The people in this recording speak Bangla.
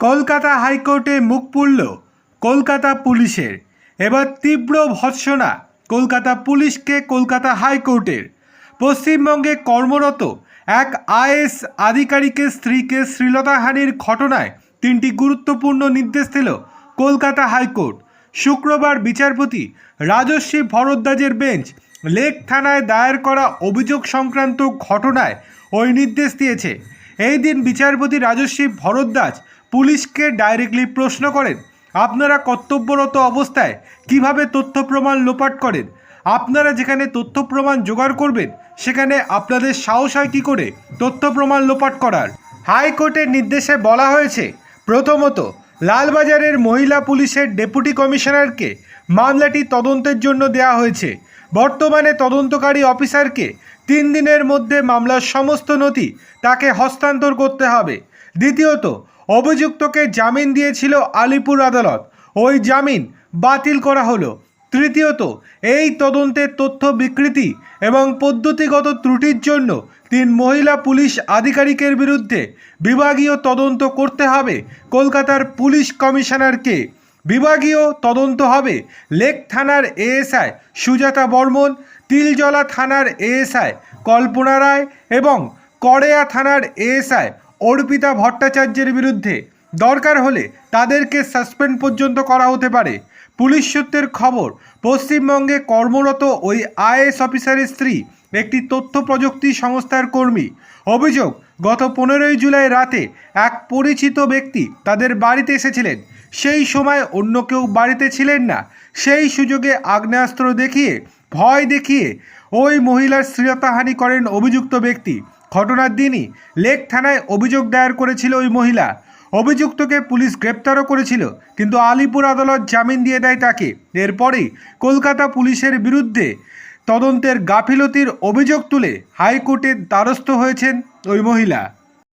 কলকাতা হাইকোর্টে মুখ পুড়ল কলকাতা পুলিশের। এবার তীব্র ভৎসনা কলকাতা পুলিশকে কলকাতা হাইকোর্টের। পশ্চিমবঙ্গে কর্মরত এক আইএস আধিকারিকের স্ত্রীকে শ্লীলতাহানির ঘটনায় তিনটি গুরুত্বপূর্ণ নির্দেশ দিল কলকাতা হাইকোর্ট। শুক্রবার বিচারপতি রাজস্বী ভরদ্বাজের বেঞ্চ লেক থানায় দায়ের করা অভিযোগ সংক্রান্ত ঘটনায় ওই নির্দেশ দিয়েছে। এই দিন বিচারপতি রাজস্বী ভরদ্বাজ পুলিশকে ডাইরেক্টলি প্রশ্ন করেন, আপনারা কর্তব্যরত অবস্থায় কীভাবে তথ্য প্রমাণ লোপাট করেন? আপনারা যেখানে তথ্য প্রমাণ জোগাড় করবেন, সেখানে আপনাদের সাহস হয় কী করে তথ্য প্রমাণ লোপাট করার? হাইকোর্টের নির্দেশে বলা হয়েছে, প্রথমত লালবাজারের মহিলা পুলিশের ডেপুটি কমিশনারকে মামলাটি তদন্তের জন্য দেয়া হয়েছে। বর্তমানে তদন্তকারী অফিসারকে তিন দিনের মধ্যে মামলার সমস্ত নথি তাকে হস্তান্তর করতে হবে। দ্বিতীয়ত, অভিযুক্তকে জামিন দিয়েছিল আলিপুর আদালত। ওই জামিন বাতিল করা হলো। তৃতীয়ত, এই তদন্তের তথ্য বিকৃতি এবং পদ্ধতিগত ত্রুটির জন্য তিন মহিলা পুলিশ আধিকারিকের বিরুদ্ধে বিভাগীয় তদন্ত করতে হবে কলকাতার পুলিশ কমিশনারকে। বিভাগীয় তদন্ত হবে লেক থানার এএসআই সুজাতা বর্মন, তিলজলা থানার এএসআই কল্পনা রায় এবং করেয়া থানার এএসআই অর্পিতা ভট্টাচার্যের বিরুদ্ধে। দরকার হলে তাদেরকে সাসপেন্ড পর্যন্ত করা হতে পারে। পুলিশ সূত্রের খবর, পশ্চিমবঙ্গে কর্মরত ওই আইএস অফিসারের স্ত্রী একটি তথ্য প্রযুক্তি সংস্থার কর্মী। অভিযোগ, গত পনেরোই জুলাই রাতে এক পরিচিত ব্যক্তি তাদের বাড়িতে এসেছিলেন। সেই সময় অন্য কেউ বাড়িতে ছিলেন না। সেই সুযোগে আগ্নেয়াস্ত্র দেখিয়ে, ভয় দেখিয়ে ওই মহিলার শ্লীলতাহানি করেন অভিযুক্ত ব্যক্তি। ঘটনার দিনই লেক থানায় অভিযোগ দায়ের করেছিল ওই মহিলা। অভিযুক্তকে পুলিশ গ্রেপ্তারও করেছিল, কিন্তু আলিপুর আদালত জামিন দিয়ে দেয় তাকে। এরপরেই কলকাতা পুলিশের বিরুদ্ধে তদন্তের গাফিলতির অভিযোগ তুলে হাইকোর্টের দ্বারস্থ হয়েছেন ওই মহিলা।